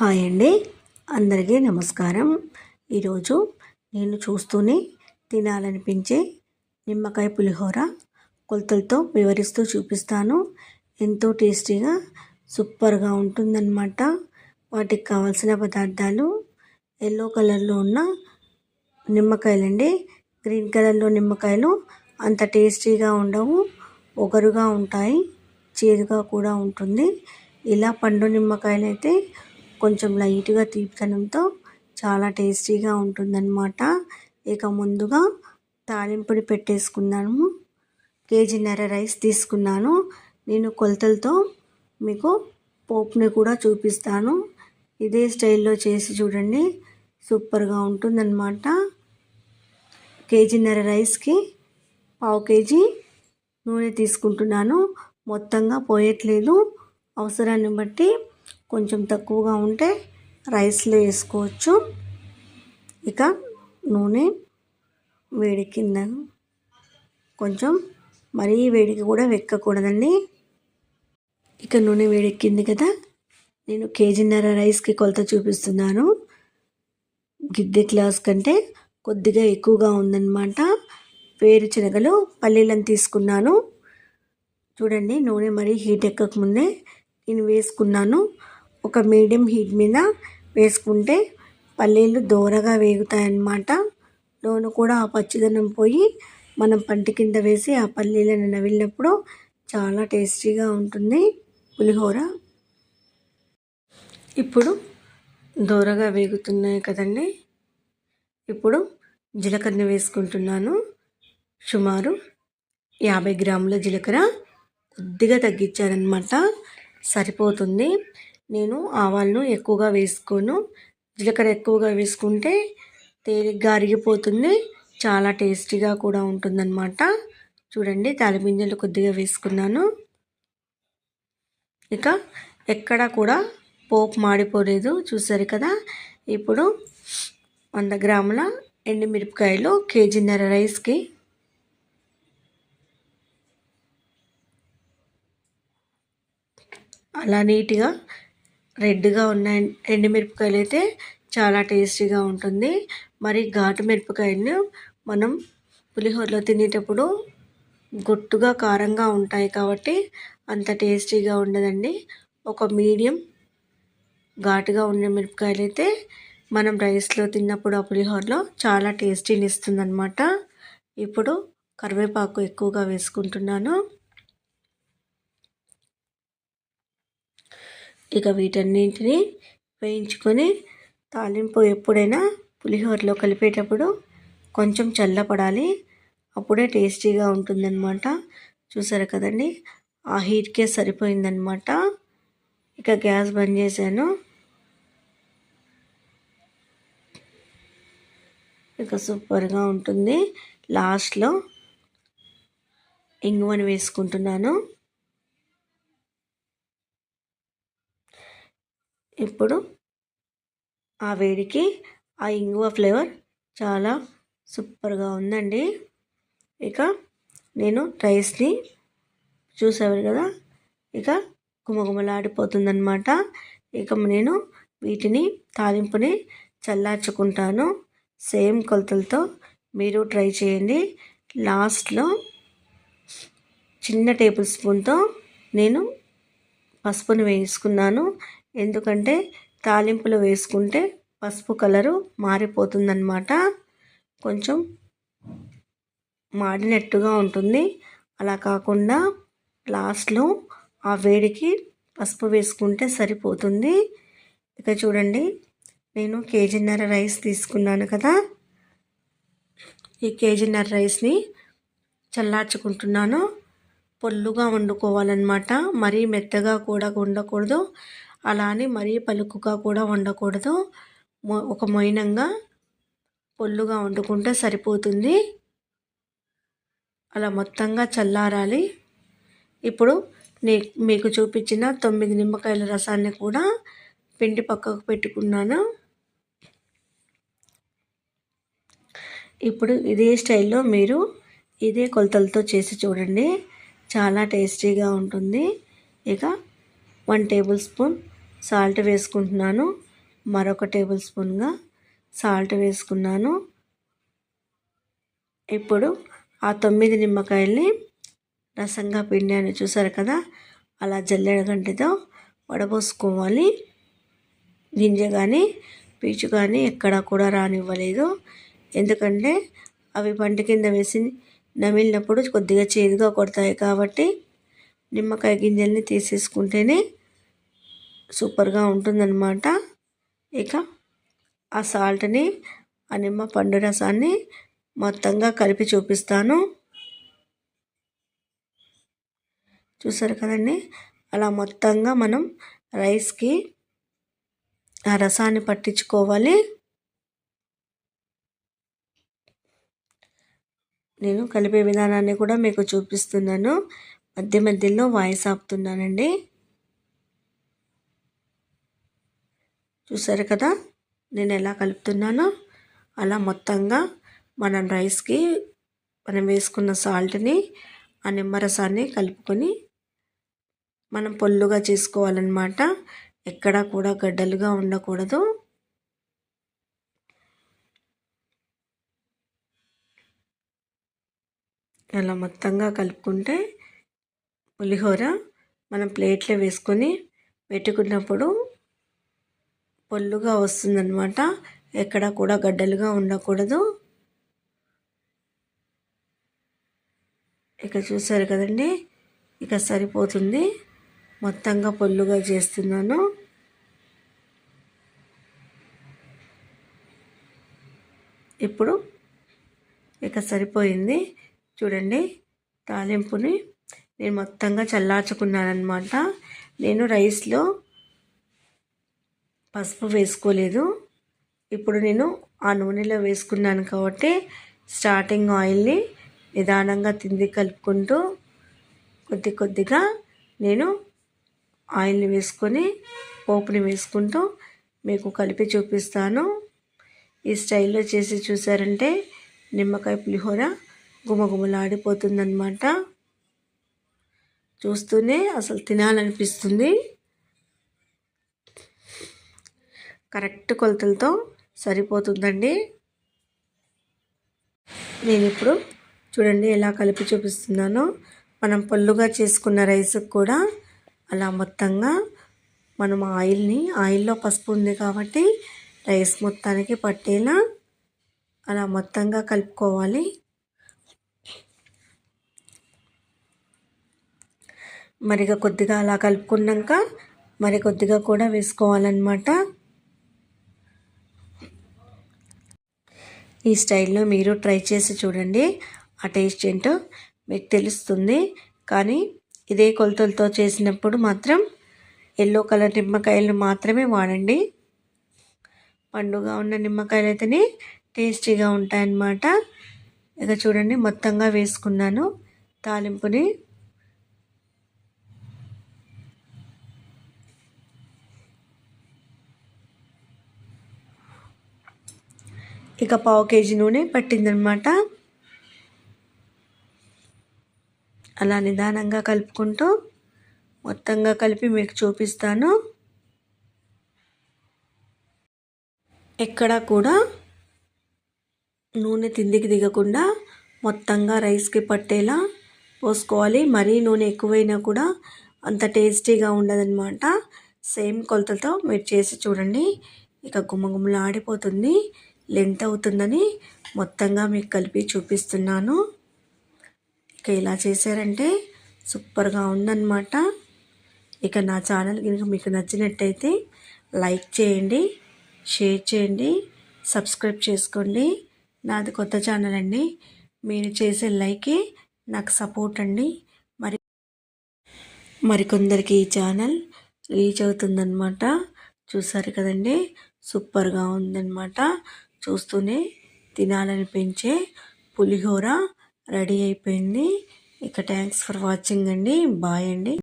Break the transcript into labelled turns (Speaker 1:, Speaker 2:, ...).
Speaker 1: Hi అండి. అందరికీ నమస్కారం. ఈరోజు నేను చూస్తూనే తినాలనిపించే నిమ్మకాయ పులిహోర కొలతలతో వివరిస్తూ చూపిస్తాను. ఎంతో టేస్టీగా సూపర్గా ఉంటుందన్నమాట. వాటికి కావాల్సిన పదార్థాలు ఎల్లో కలర్లో ఉన్న నిమ్మకాయలండి. గ్రీన్ కలర్లో నిమ్మకాయలు అంత టేస్టీగా ఉండవు ఒగరుగా ఉంటాయి చేదుగా కూడా ఉంటుంది. ఇలా పండు నిమ్మకాయలు అయితే కొంచెం లైట్గా తీపితనంతో చాలా టేస్టీగా ఉంటుందన్నమాట. ఇక ముందుగా తాలింపుని పెట్టేసుకున్నాను. కేజీన్నర రైస్ తీసుకున్నాను. నేను కొలతలతో మీకు పోపుని కూడా చూపిస్తాను. ఇదే స్టైల్లో చేసి చూడండి. సూపర్గా ఉంటుందన్నమాట. కేజీన్నర రైస్కి పావు కేజీ నూనె తీసుకుంటున్నాను. మొత్తంగా పోయట్లేదు. అవసరాన్ని బట్టి కొంచెం తక్కువగా ఉంటే రైస్లో వేసుకోవచ్చు. ఇక నూనె వేడెక్కింద కొంచెం మరీ వేడికి కూడా వెక్కకూడదండి. ఇక నూనె వేడెక్కింది కదా నేను కేజీన్నర రైస్కి కొలత చూపిస్తున్నాను. గిద్దె గ్లాస్ కంటే కొద్దిగా ఎక్కువగా ఉందన్నమాట. వేరుశనగలు పల్లీలను తీసుకున్నాను. చూడండి నూనె మరీ హీట్ ఎక్కకముందే నేను వేసుకున్నాను. ఒక మీడియం హీట్ మీద వేసుకుంటే పల్లీలు దోరగా వేగుతాయన్నమాట. లోన కూడా ఆ పచ్చిదనం పోయి మనం పంట కింద వేసి ఆ పల్లీలను నవిలినప్పుడు చాలా టేస్టీగా ఉంటుంది పులిహోర. ఇప్పుడు దోరగా వేగుతున్నాయి కదండి. ఇప్పుడు జీలకర్ర వేసుకుంటున్నాను. సుమారు యాభై గ్రాముల జీలకర్ర కొద్దిగా తగ్గించారనమాట సరిపోతుంది. నేను ఆవాలను ఎక్కువగా వేసుకోను. జీలకర్ర ఎక్కువగా వేసుకుంటే తేలిగ్గా అరిగిపోతుంది చాలా టేస్టీగా కూడా ఉంటుందన్నమాట. చూడండి తాలిపింజలు కొద్దిగా వేసుకున్నాను. ఇక ఎక్కడ కూడా పోపు మాడిపోలేదు చూసారు కదా. ఇప్పుడు వంద గ్రాముల ఎండుమిరపకాయలు కేజీన్నర రైస్కి. అలా నీట్గా రెడ్గా ఉన్న ఎండుమిరపకాయలు అయితే చాలా టేస్టీగా ఉంటుంది. మరి ఘాటు మిరపకాయలు మనం పులిహోరలో తినేటప్పుడు గొట్టుగా కారంగా ఉంటాయి కాబట్టి అంత టేస్టీగా ఉండదండి. ఒక మీడియం ఘాటుగా ఉన్న మిరపకాయలు అయితే మనం రైస్లో తిన్నప్పుడు ఆ పులిహోరలో చాలా టేస్టీని ఇస్తుందన్నమాట ఇప్పుడు కరివేపాకు ఎక్కువగా వేసుకుంటున్నాను. ఇక వీటన్నింటినీ వేయించుకొని తాలింపు ఎప్పుడైనా పులిహోరలో కలిపేటప్పుడు కొంచెం చల్లపడాలి. అప్పుడే టేస్టీగా ఉంటుందన్నమాట. చూసారు కదండి? ఆ హీట్కే సరిపోయిందనమాట ఇక గ్యాస్ బంద్ చేశాను. ఇక సూపర్గా ఉంటుంది. లాస్ట్లో ఇంగువని వేసుకుంటున్నాను. ఇప్పుడు ఆ వేడికి ఆ ఇంగువ ఫ్లేవర్ చాలా సూపర్గా ఉందండి. ఇక నేను రైస్ని చూసేవారు కదా? ఇక గుమగుమలాడిపోతుందనమాట ఇక నేను వీటిని తాలింపుని చల్లార్చుకుంటాను. సేమ్ కొలతలతో మీరు ట్రై చేయండి. లాస్ట్లో చిన్న టేబుల్ స్పూన్తో నేను పసుపుని వేసుకున్నాను. ఎందుకంటే తాలింపులో వేసుకుంటే పసుపు కలరు మారిపోతుందన్నమాట. కొంచెం మాడినట్టుగా ఉంటుంది. అలా కాకుండా లాస్ట్లో ఆ వేడికి పసుపు వేసుకుంటే సరిపోతుంది. ఇక చూడండి నేను కేజీన్నర రైస్ తీసుకున్నాను కదా. ఈ కేజీన్నర రైస్ని చల్లార్చుకుంటున్నాను. పొల్లుగా వండుకోవాలన్నమాట. మరీ మెత్తగా కూడా ఉండకూడదు అలానే మరీ పలుకుగా కూడా వండకూడదు. ఒక మొయినంగా పొల్లుగా వండుకుంటే సరిపోతుంది. అలా మొత్తంగా చల్లారాలి. ఇప్పుడు నే మీకు చూపించిన తొమ్మిది నిమ్మకాయల రసాన్ని కూడా పిండి పక్కకు పెట్టుకున్నాను. ఇప్పుడు ఇదే స్టైల్లో మీరు ఇదే కొలతలతో చేసి చూడండి. చాలా టేస్టీగా ఉంటుంది. ఇక వన్ టేబుల్ స్పూన్ సాల్ట్ వేసుకుంటున్నాను. మరొక టేబుల్ స్పూన్గా సాల్ట్ వేసుకున్నాను. ఇప్పుడు ఆ తొమ్మిది నిమ్మకాయల్ని రసంగా పిండాను. చూసారు కదా? అలా జల్లెడ గంటతో వడబోసుకోవాలి. గింజ కానీ పీచు కానీ ఎక్కడా కూడా రానివ్వలేదు. ఎందుకంటే అవి పంట కింద వేసి నమిలినప్పుడు కొద్దిగా చేదుగా కొడతాయి కాబట్టి నిమ్మకాయ గింజల్ని తీసేసుకుంటేనే సూపర్గా ఉంటుందన్నమాట. ఇక ఆ సాల్ట్ని ఆ నిమ్మ పండు రసాన్ని మొత్తంగా కలిపి చూపిస్తాను. చూసారు కదండి? అలా మొత్తంగా మనం రైస్కి ఆ రసాన్ని పట్టించుకోవాలి. నేను కలిపే విధానాన్ని కూడా మీకు చూపిస్తున్నాను. మధ్య మధ్యలో వాయిస్ ఆపుతున్నానండి. చూసారు కదా? నేను ఎలా కలుపుతున్నానో? అలా మొత్తంగా మనం రైస్కి మనం వేసుకున్న సాల్ట్ని ఆ నిమ్మరసాన్ని కలుపుకొని మనం పొల్లుగా చేసుకోవాలన్నమాట. ఎక్కడా కూడా గడ్డలుగా ఉండకూడదు. అలా మొత్తంగా కలుపుకుంటే పులిహోర మనం ప్లేట్లో వేసుకొని పెట్టుకున్నప్పుడు పొల్లుగా వస్తుందన్నమాట. ఎక్కడ కూడా గడ్డలుగా ఉండకూడదు. ఇక చూసారు కదండి ఇక సరిపోతుంది. మొత్తంగా పొల్లుగా చేస్తున్నాను. ఇప్పుడు ఇక సరిపోయింది. చూడండి తాలింపుని నేను మొత్తంగా చల్లార్చుకున్నాను అనమాట నేను రైస్లో పసుపు వేసుకోలేదు. ఇప్పుడు నేను ఆ నూనెలో వేసుకున్నాను కాబట్టి స్టార్టింగ్ ఆయిల్ని నిదానంగా తింది కలుపుకుంటూ కొద్ది కొద్దిగా నేను ఆయిల్ని వేసుకొని పోపుని వేసుకుంటూ మీకు కలిపి చూపిస్తాను. ఈ స్టైల్లో చేసి చూసారంటే నిమ్మకాయ పులిహోర గుమగుమలాడిపోతుందన్నమాట. చూస్తూనే అసలు తినాలనిపిస్తుంది. కరెక్ట్ కొలతలతో సరిపోతుందండి. నేను ఇప్పుడు చూడండి ఎలా కలిపి చూపిస్తున్నానో. మనం పొల్లుగా చేసుకున్న రైస్కి కూడా అలా మొత్తంగా మనం ఆయిల్ని ఆయిల్లో పసుపు ఉంది కాబట్టి రైస్ మొత్తానికి పట్టేలా అలా మొత్తంగా కలుపుకోవాలి. మరిగా కొద్దిగా అలా కలుపుకున్నాక మరి కొద్దిగా కూడా వేసుకోవాలన్నమాట. ఈ స్టైల్లో మీరు ట్రై చేసి చూడండి. ఆ టేస్ట్ ఏంటో మీకు తెలుస్తుంది. కానీ ఇదే కొలతలతో చేసినప్పుడు మాత్రం ఎల్లో కలర్ నిమ్మకాయలు మాత్రమే వాడండి. పండుగ ఉన్న నిమ్మకాయలు అయితేనే టేస్టీగా ఉంటాయన్నమాట. ఇక చూడండి మొత్తంగా వేసుకున్నాను. తాలింపుని ఇక పావు కేజీ నూనె పట్టిందనమాట. అలా నిదానంగా కలుపుకుంటూ మొత్తంగా కలిపి మీకు చూపిస్తాను. ఎక్కడా కూడా నూనె తిండికి దిగకుండా మొత్తంగా రైస్కి పట్టేలా పోసుకోవాలి. మరీ నూనె ఎక్కువైనా కూడా అంత టేస్టీగా ఉండదన్నమాట సేమ్ కొలతలతో మీరు చేసి చూడండి. ఇక గుమ్మగుమ్మలు ఆడిపోతుంది లెంత్ అవుతుందని మొత్తంగా మీకు కలిపి చూపిస్తున్నాను. ఇక ఇలా చేశారంటే సూపర్గా ఉందన్నమాట. ఇక నా ఛానల్ కనుక మీకు నచ్చినట్టయితే లైక్ చేయండి షేర్ చేయండి సబ్స్క్రైబ్ చేసుకోండి. నాది కొత్త ఛానల్ అండి. మీరు చేసే లైకే నాకు సపోర్ట్ అండి. మరి మరికొందరికి ఈ ఛానల్ రీచ్ అవుతుందన్నమాట. చూసారు కదండి? సూపర్గా ఉందన్నమాట. చూస్తూనే తినాలనిపించే పులిహోర రెడీ అయిపోయింది. ఇక థ్యాంక్స్ ఫర్ వాచింగ్ అండి. బాయ్ అండి.